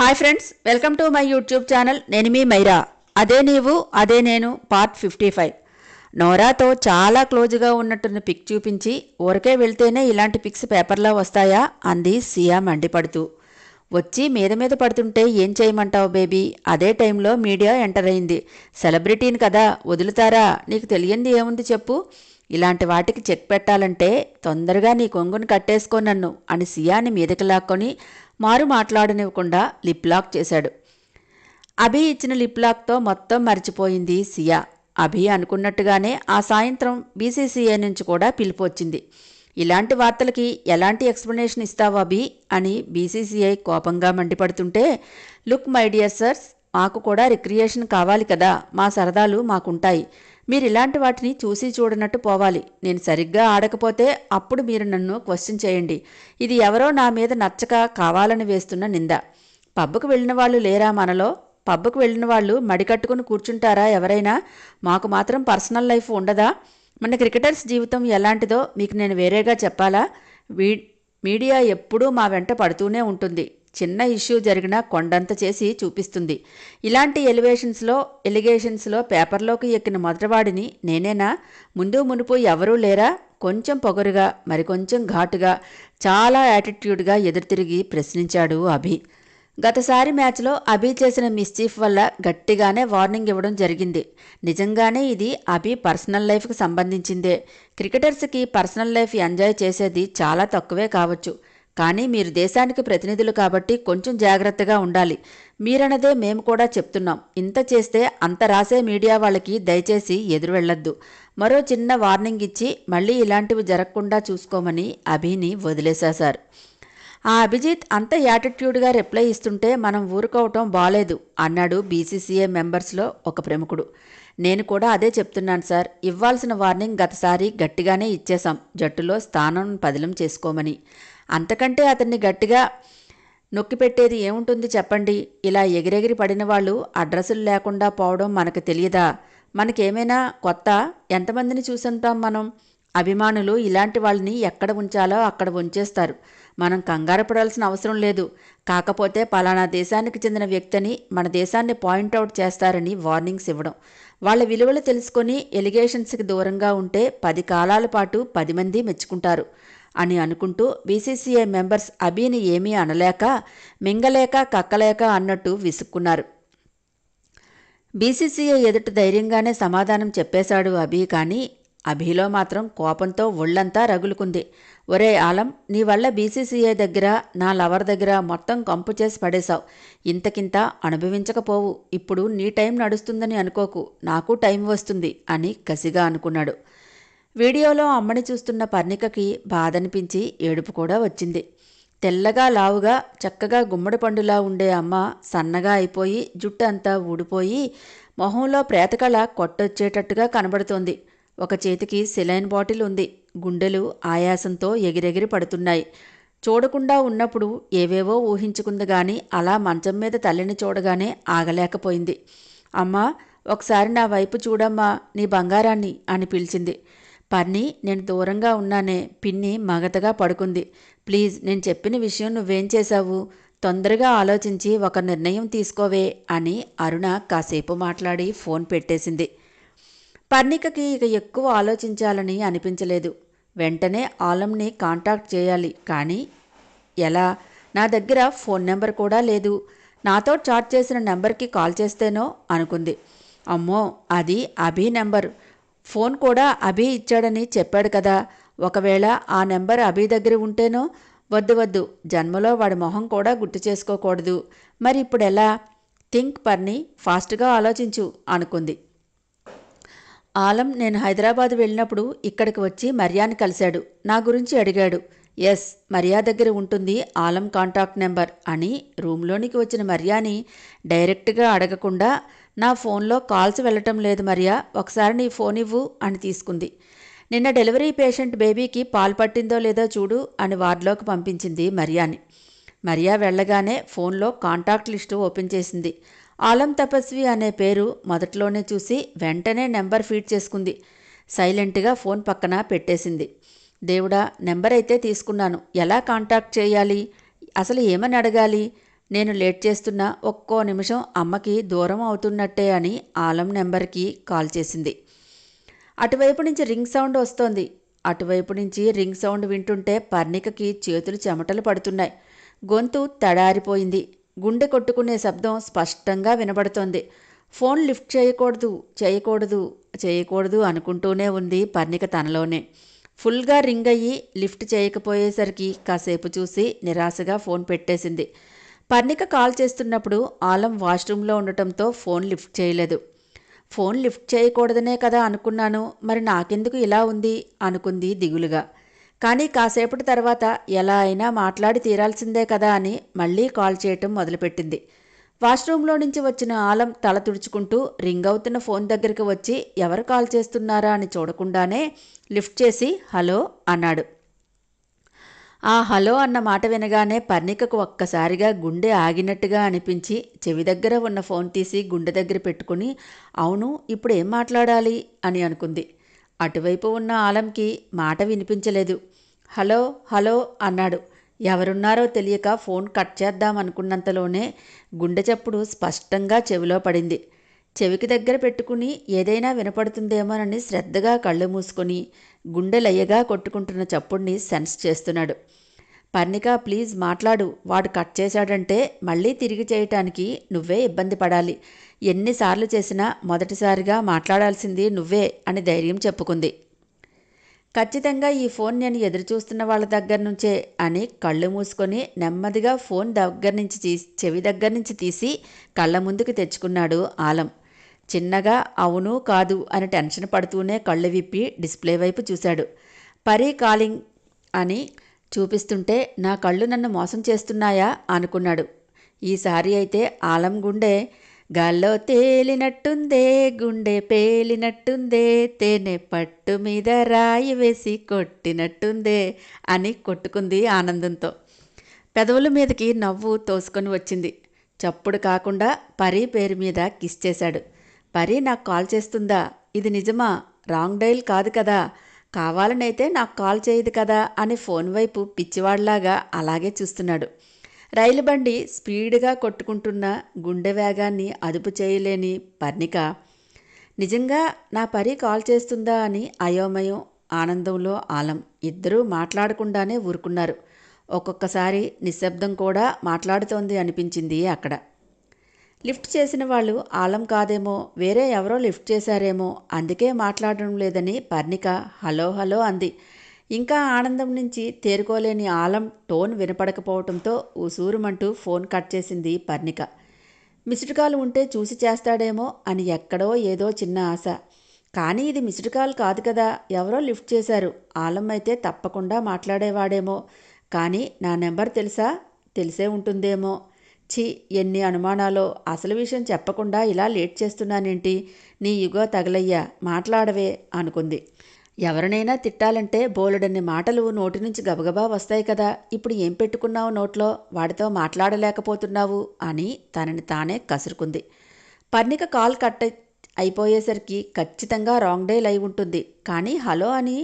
Hi friends welcome to my YouTube channel నేను మీ మైరా. అదే నీవు అదే నేను పార్ట్ ఫిఫ్టీ ఫైవ్ నోరాతో చాలా క్లోజ్గా ఉన్నట్టున్న పిక్ చూపించి ఊరకే వెళ్తేనే ఇలాంటి పిక్స్ పేపర్లో వస్తాయా అంది సియా మండిపడుతూ. వచ్చి మీద మీద పడుతుంటే ఏం చేయమంటావు బేబీ అదే టైంలో మీడియా ఎంటర్ అయింది. సెలబ్రిటీని కదా వదులుతారా? నీకు తెలియంది ఏముంది చెప్పు. ఇలాంటి వాటికి చెక్ పెట్టాలంటే తొందరగా నీ కొంగుని కట్టేసుకో నన్ను అని సియాని మీదకి లాక్కొని మారు మాట్లాడనివ్వకుండా లిప్ లాక్ చేశాడు. అభి ఇచ్చిన లిప్ లాక్తో మొత్తం మర్చిపోయింది సియా. అభి అనుకున్నట్టుగానే ఆ సాయంత్రం బీసీసీఐ నుంచి కూడా పిలుపు వచ్చింది. ఇలాంటి వార్తలకి ఎలాంటి ఎక్స్ప్లెనేషన్ ఇస్తావు అభి అని బీసీసీఐ కోపంగా మండిపడుతుంటే లుక్ మై డియర్ సర్స్ మాకు కూడా రిక్రియేషన్ కావాలి కదా మా సరదాలు మాకుంటాయి. మీరు ఇలాంటి వాటిని చూసి చూడనట్టు పోవాలి. నేను సరిగ్గా ఆడకపోతే అప్పుడు మీరు నన్ను క్వశ్చన్ చేయండి. ఇది ఎవరో నా మీద నచ్చక కావాలని వేస్తున్న నింద. పబ్బుకు వెళ్ళిన వాళ్ళు లేరా మనలో? పబ్బుకు వెళ్ళిన వాళ్ళు మడికట్టుకుని కూర్చుంటారా ఎవరైనా? మాకు మాత్రం పర్సనల్ లైఫ్ ఉండదా? మన క్రికెటర్స్ జీవితం ఎలాంటిదో మీకు నేను వేరేగా చెప్పాలా? మీడియా ఎప్పుడూ మా వెంట పడుతూనే ఉంటుంది. చిన్న ఇష్యూ జరిగినా కొండంత చేసి చూపిస్తుంది. ఇలాంటి ఎలివేషన్స్లో ఎలిగేషన్స్లో పేపర్లోకి ఎక్కిన మొదటివాడిని నేనేనా? ముందు మునుపు ఎవరూ లేరా? కొంచెం పొగరుగా మరికొంచెం ఘాటుగా చాలా యాటిట్యూడ్గా ఎదురుతిరిగి ప్రశ్నించాడు అభి. గతసారి మ్యాచ్లో అభి చేసిన మిస్చీఫ్ వల్ల గట్టిగానే వార్నింగ్ ఇవ్వడం జరిగింది. నిజంగానే ఇది అభి పర్సనల్ లైఫ్కి సంబంధించిందే. క్రికెటర్స్కి పర్సనల్ లైఫ్ ఎంజాయ్ చేసేది చాలా తక్కువే కావచ్చు. కానీ మీరు దేశానికి ప్రతినిధులు కాబట్టి కొంచెం జాగ్రత్తగా ఉండాలి. మీరన్నదే మేము కూడా చెప్తున్నాం. ఇంత చేస్తే అంత రాసే మీడియా వాళ్ళకి దయచేసి ఎదురు వెళ్ళొద్దు. మరో చిన్న వార్నింగ్ ఇచ్చి మళ్ళీ ఇలాంటివి జరగకుండా చూసుకోమని అభిని వదిలేసేశారు ఆ అభిజిత్ అంత యాటిట్యూడ్గా రిప్లై ఇస్తుంటే మనం ఊరుకోవటం బాలేదు అన్నాడు బీసీసీఏ మెంబర్స్లో ఒక ప్రముఖుడు. నేను కూడా అదే చెప్తున్నాను సార్. ఇవ్వాల్సిన వార్నింగ్ గతసారి గట్టిగానే ఇచ్చేశాం. జట్టులో స్థానం పదిలం చేసుకోమని. అంతకంటే అతన్ని గట్టిగా నొక్కిపెట్టేది ఏముంటుంది చెప్పండి? ఇలా ఎగిరెగిరి పడిన వాళ్ళు అడ్రస్సులు లేకుండా పోవడం మనకు తెలియదా? మనకేమైనా కొత్త? ఎంతమందిని చూసుంటాం మనం? అభిమానులు ఇలాంటి వాళ్ళని ఎక్కడ ఉంచాలో అక్కడ ఉంచేస్తారు. మనం కంగారు పడాల్సిన అవసరం లేదు. కాకపోతే పలానా దేశానికి చెందిన వ్యక్తిని మన దేశాన్ని పాయింట్అవుట్ చేస్తారని వార్నింగ్స్ ఇవ్వడం. వాళ్ళ విలువలు తెలుసుకొని ఎలిగేషన్స్కి దూరంగా ఉంటే పది కాలాల పాటు పది మంది మెచ్చుకుంటారు. అని అనుకుంటూ బీసీసీఐ మెంబర్స్ అభిని ఏమీ అనలేక మింగలేక కక్కలేక అన్నట్టు విసుక్కున్నారు. బీసీసీఐ ఎదుట ధైర్యంగానే సమాధానం చెప్పేశాడు అభి కానీ అభిలో మాత్రం కోపంతో ఒళ్ళంతా రగులుకుంది. ఒరే ఆలం నీ వల్ల బీసీసీఐ దగ్గర నా లవర్ దగ్గర మొత్తం కంపు చేసి పడేశావు. ఇంతకింత అనుభవించకపోవు. ఇప్పుడు నీ టైం నడుస్తుందని అనుకోకు. నాకు టైం వస్తుంది అని కసిగా అనుకున్నాడు. వీడియోలో అమ్మని చూస్తున్న పర్ణికకి బాధనిపించి ఏడుపు కూడా వచ్చింది. తెల్లగా లావుగా చక్కగా గుమ్మడి పండులా ఉండే అమ్మ సన్నగా అయిపోయి జుట్టు అంతా ఊడిపోయి మొహంలో ప్రేతకళ కొట్టొచ్చేటట్టుగా కనబడుతోంది. ఒక చేతికి సిలైన్ బాటిల్ ఉంది. గుండెలు ఆయాసంతో ఎగిరెగిరి పడుతున్నాయి. చూడకుండా ఉన్నప్పుడు ఏవేవో ఊహించుకుంది గాని అలా మంచం మీద తల్లిని చూడగానే ఆగలేకపోయింది. అమ్మా ఒకసారి నా వైపు చూడమ్మా నీ బంగారాన్ని అని పిలిచింది. పర్ని నేను దూరంగా ఉన్నానే. పిన్ని మగతగా పడుకుంది. ప్లీజ్ నేను చెప్పిన విషయం నువ్వేం చేశావు? తొందరగా ఆలోచించి ఒక నిర్ణయం తీసుకోవే అని అరుణ కాసేపు మాట్లాడి ఫోన్ పెట్టేసింది. పర్ణికకి ఇక ఎక్కువ ఆలోచించాలని అనిపించలేదు. వెంటనే ఆలంని కాంటాక్ట్ చేయాలి. కానీ ఎలా? నా దగ్గర ఫోన్ నెంబర్ కూడా లేదు. నాతో చాట్ చేసిన నెంబర్కి కాల్ చేస్తేనో? అనుకుంది. అమ్మో అది అభి నెంబర్. ఫోన్ కూడా అభి ఇచ్చాడని చెప్పాడు కదా. ఒకవేళ ఆ నెంబర్ అభి దగ్గర ఉంటేనో వద్దు వద్దు జన్మలో వాడి మొహం కూడా గుర్తు చేసుకోకూడదు. మరి ఇప్పుడు ఎలా? థింక్ పర్ని ఫాస్ట్గా ఆలోచించు అనుకుంది. ఆలం నేను హైదరాబాద్ వెళ్ళినప్పుడు ఇక్కడికి వచ్చి మర్యాని కలిశాడు. నా గురించి అడిగాడు. ఎస్ మర్యా దగ్గర ఉంటుంది ఆలం కాంటాక్ట్ నెంబర్ అని రూమ్లోనికి వచ్చిన మర్యాని డైరెక్ట్గా అడగకుండా నా ఫోన్లో కాల్స్ వెళ్ళటం లేదు మర్యా ఒకసారి నీ ఫోన్ ఇవ్వు అని తీసుకుంది. నిన్న డెలివరీ పేషెంట్ బేబీకి పాలు పట్టిందో లేదో చూడు అని వార్డులోకి పంపించింది మర్యాని. మర్యా వెళ్ళగానే ఫోన్లో కాంటాక్ట్ లిస్టు ఓపెన్ చేసింది. ఆలం తపస్వి అనే పేరు మొదట్లోనే చూసి వెంటనే నెంబర్ ఫీడ్ చేసుకుంది. సైలెంట్గా ఫోన్ పక్కన పెట్టేసింది. దేవుడా నెంబర్ అయితే తీసుకున్నాను. ఎలా కాంటాక్ట్ చేయాలి? అసలు ఏమని అడగాలి? నేను లేట్ చేస్తున్నా ఒక్కో నిమిషం అమ్మకి దూరం అవుతున్నట్టే అని ఆలం నెంబర్కి కాల్ చేసింది. అటువైపు నుంచి రింగ్ సౌండ్ వస్తోంది. అటువైపు నుంచి రింగ్ సౌండ్ వింటుంటే పర్ణికకి చేతులు చెమటలు పడుతున్నాయి. గొంతు తడారిపోయింది. గుండె కొట్టుకునే శబ్దం స్పష్టంగా వినబడుతోంది. ఫోన్ లిఫ్ట్ చేయకూడదు చేయకూడదు చేయకూడదు అనుకుంటూనే ఉంది పర్ణిక తనలోనే. ఫుల్గా రింగ్ అయ్యి లిఫ్ట్ చేయకపోయేసరికి కాసేపు చూసి నిరాశగా ఫోన్ పెట్టేసింది. పర్ణిక కాల్ చేస్తున్నప్పుడు ఆలం వాష్రూమ్లో ఉండటంతో ఫోన్ లిఫ్ట్ చేయలేదు. ఫోన్ లిఫ్ట్ చేయకూడదనే కదా అనుకున్నాను మరి నాకెందుకు ఇలా ఉంది? అనుకుంది దిగులుగా. కానీ కాసేపటి తర్వాత ఎలా అయినా మాట్లాడి తీరాల్సిందే కదా అని మళ్ళీ కాల్ చేయటం మొదలుపెట్టింది. వాష్రూమ్లో నుంచి వచ్చిన ఆలం తల తుడుచుకుంటూ రింగ్ అవుతున్న ఫోన్ దగ్గరికి వచ్చి ఎవరు కాల్ చేస్తున్నారా అని చూడకుండానే లిఫ్ట్ చేసి హలో అన్నాడు. ఆ హలో అన్న మాట వినగానే పర్ణికకు ఒక్కసారిగా గుండె ఆగినట్టుగా అనిపించి చెవి దగ్గర ఉన్న ఫోన్ తీసి గుండె దగ్గర పెట్టుకుని అవును ఇప్పుడు ఏం మాట్లాడాలి? అని అనుకుంది. అటువైపు ఉన్న ఆలంకి మాట వినిపించలేదు. హలో హలో అన్నాడు. ఎవరున్నారో తెలియక ఫోన్ కట్ చేద్దామనుకున్నంతలోనే గుండె చప్పుడు స్పష్టంగా చెవిలో పడింది. చెవికి దగ్గర పెట్టుకుని ఏదైనా వినపడుతుందేమోనని శ్రద్ధగా కళ్ళు మూసుకొని గుండె లయ్యగా కొట్టుకుంటున్న చప్పుడిని సెన్స్ చేస్తున్నాడు. పర్ణిక ప్లీజ్ మాట్లాడు. వాడు కట్ చేశాడంటే మళ్ళీ తిరిగి చేయటానికి నువ్వే ఇబ్బంది పడాలి. ఎన్నిసార్లు చేసినా మొదటిసారిగా మాట్లాడాల్సింది నువ్వే అని ధైర్యం చెప్పుకుంది. ఖచ్చితంగా ఈ ఫోన్ నేను ఎదురుచూస్తున్న వాళ్ళ దగ్గర నుంచే అని కళ్ళు మూసుకొని నెమ్మదిగా ఫోన్ దగ్గర నుంచి తీసి చెవి దగ్గర నుంచి తీసి కళ్ళ ముందుకు తెచ్చుకున్నాడు ఆలం. చిన్నగా అవును కాదు అని టెన్షన్ పడుతూనే కళ్ళు విప్పి డిస్ప్లే వైపు చూశాడు. పరీ కాలింగ్ అని చూపిస్తుంటే నా కళ్ళు నన్ను మోసం చేస్తున్నాయా? అనుకున్నాడు. ఈసారి అయితే ఆలం గుండె గాల్లో తేలినట్టుందే గుండె పేలినట్టుందే తేనె పట్టు మీద రాయి వేసి కొట్టినట్టుందే అని కొట్టుకుంది ఆనందంతో. పెదవుల మీదకి నవ్వు తోసుకొని వచ్చింది. చప్పుడు కాకుండా పరీ పేరు మీద కిస్ చేశాడు. పరి నాకు కాల్ చేస్తుందా? ఇది నిజమా? రాంగ్ డైల్ కాదు కదా. కావాలనైతే నాకు కాల్ చేయదు కదా అని ఫోన్ వైపు పిచ్చివాళ్ళాగా అలాగే చూస్తున్నాడు. రైలు బండి స్పీడ్గా కొట్టుకుంటున్న గుండె వేగాన్ని అదుపు చేయలేని పర్ణిక. నిజంగా నా పరి కాల్ చేస్తుందా అని అయోమయం ఆనందంలో ఆలం. ఇద్దరూ మాట్లాడకుండానే ఊరుకున్నారు. ఒక్కొక్కసారి నిశ్శబ్దం కూడా మాట్లాడుతోంది అనిపించింది అక్కడ. లిఫ్ట్ చేసిన వాళ్ళు ఆలం కాదేమో వేరే ఎవరో లిఫ్ట్ చేశారేమో అందుకే మాట్లాడడం లేదని పర్ణిక హలో హలో అంది. ఇంకా ఆనందం నుంచి తేరుకోలేని ఆలం టోన్ వినపడకపోవడంతో ఉసూరుమంటూ ఫోన్ కట్ చేసింది పర్ణిక. మిస్డ్ కాల్ ఉంటే చూసి చేస్తాడేమో అని ఎక్కడో ఏదో చిన్న ఆశ. కానీ ఇది మిస్డ్ కాల్ కాదు కదా ఎవరో లిఫ్ట్ చేశారు. ఆలం అయితే తప్పకుండా మాట్లాడేవాడేమో. కానీ నా నెంబర్ తెలుసా? తెలిసే ఉంటుందేమో. ఛీ ఎన్ని అనుమానాలో అసలు విషయం చెప్పకుండా ఇలా లేట్ చేస్తున్నానేంటి? నీ యుగో తగలయ్యా మాట్లాడవే అనుకుంది. ఎవరినైనా తిట్టాలంటే బోలెడన్ని మాటలు నోటి నుంచి గబగబా వస్తాయి కదా. ఇప్పుడు ఏం పెట్టుకున్నావు నోట్లో? వాడితో మాట్లాడలేకపోతున్నావు అని తనని తానే కసురుకుంది. పర్ణిక కాల్ కట్ అయిపోయేసరికి ఖచ్చితంగా రాంగ్ డైల్ అయి ఉంటుంది. కానీ హలో అని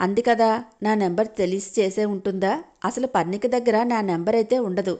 అంది కదా. నా నెంబర్ తెలిసి చేసే ఉంటుందా? అసలు పర్ణిక దగ్గర నా నెంబర్ అయితే ఉండదు.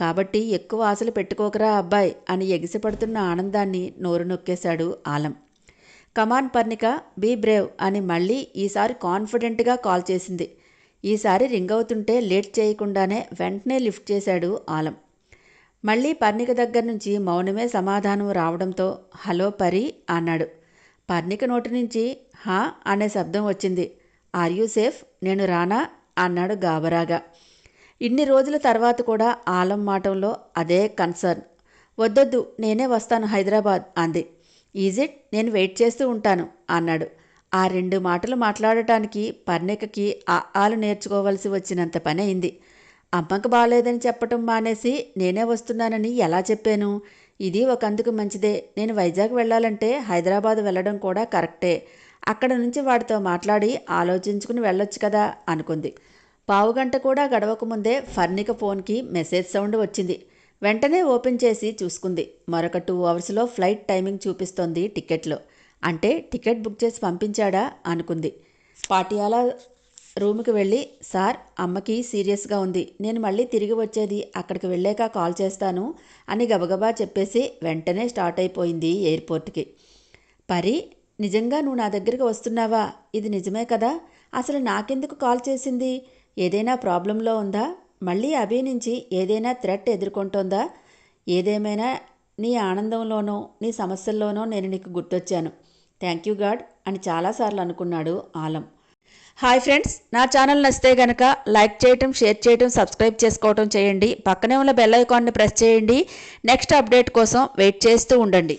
కాబట్టి ఎక్కువ ఆశలు పెట్టుకోకరా అబ్బాయి అని ఎగిసిపడుతున్న ఆనందాన్ని నోరు నొక్కేశాడు Alam. Come on Parnika be brave అని మళ్ళీ ఈసారి కాన్ఫిడెంట్గా కాల్ చేసింది. ఈసారి రింగ్ అవుతుంటే లేట్ చేయకుండానే వెంటనే లిఫ్ట్ చేశాడు ఆలం. మళ్ళీ పర్ణిక దగ్గర నుంచి మౌనమే సమాధానం రావడంతో హలో పరి అన్నాడు. పర్ణిక నోటి నుంచి హా అనే శబ్దం వచ్చింది. Are you safe? నేను రానా? అన్నాడు గాబరాగా. ఇన్ని రోజుల తర్వాత కూడా ఆలం మాటంలో అదే కన్సర్న్ వద్దొద్దు నేనే వస్తాను హైదరాబాద్ అంది. ఈజిట్ నేను వెయిట్ చేస్తూ ఉంటాను అన్నాడు. ఆ రెండు మాటలు మాట్లాడటానికి పర్ణికకి ఆ ఆలు నేర్చుకోవలసి వచ్చినంత పని అయింది. అమ్మకు బాగాలేదని చెప్పటం మానేసి నేనే వస్తున్నానని ఎలా చెప్పాను? ఇది ఒకందుకు మంచిదే. నేను వైజాగ్ వెళ్ళాలంటే హైదరాబాద్ వెళ్ళడం కూడా కరెక్టే. అక్కడ నుంచి వాడితో మాట్లాడి ఆలోచించుకుని వెళ్ళొచ్చు కదా అనుకుంది. పావుగంట కూడా గడవకముందే ఫర్నిక ఫోన్కి మెసేజ్ సౌండ్ వచ్చింది. వెంటనే ఓపెన్ చేసి చూసుకుంది. మరొక టూ అవర్స్లో ఫ్లైట్ టైమింగ్ చూపిస్తోంది టికెట్లో అంటే టికెట్ బుక్ చేసి పంపించాడా? అనుకుంది. పాటియాలా రూమ్కి వెళ్ళి సార్ అమ్మకి సీరియస్గా ఉంది. నేను మళ్ళీ తిరిగి వచ్చేది అక్కడికి వెళ్ళాక కాల్ చేస్తాను అని గబగబా చెప్పేసి వెంటనే స్టార్ట్ అయిపోయింది ఎయిర్పోర్ట్కి. పరి నిజంగా నువ్వు నా దగ్గరికి వస్తున్నావా? ఇది నిజమే కదా? అసలు నాకెందుకు కాల్ చేసింది? ఏదైనా ప్రాబ్లంలో ఉందా? మళ్ళీ అభి నుంచి ఏదైనా థ్రెట్ ఎదుర్కొంటోందా? ఏదేమైనా నీ ఆనందంలోనో నీ సమస్యల్లోనో నేను నీకు గుర్తొచ్చాను. థ్యాంక్ యూ గాడ్ అని చాలాసార్లు అనుకున్నాడు ఆలం. హాయ్ ఫ్రెండ్స్ నా ఛానల్ నచ్చితే గనక లైక్ చేయటం షేర్ చేయటం సబ్స్క్రైబ్ చేసుకోవటం చేయండి. పక్కనే ఉన్న బెల్ ఐకాన్ని ప్రెస్ చేయండి. నెక్స్ట్ అప్డేట్ కోసం వెయిట్ చేస్తూ ఉండండి.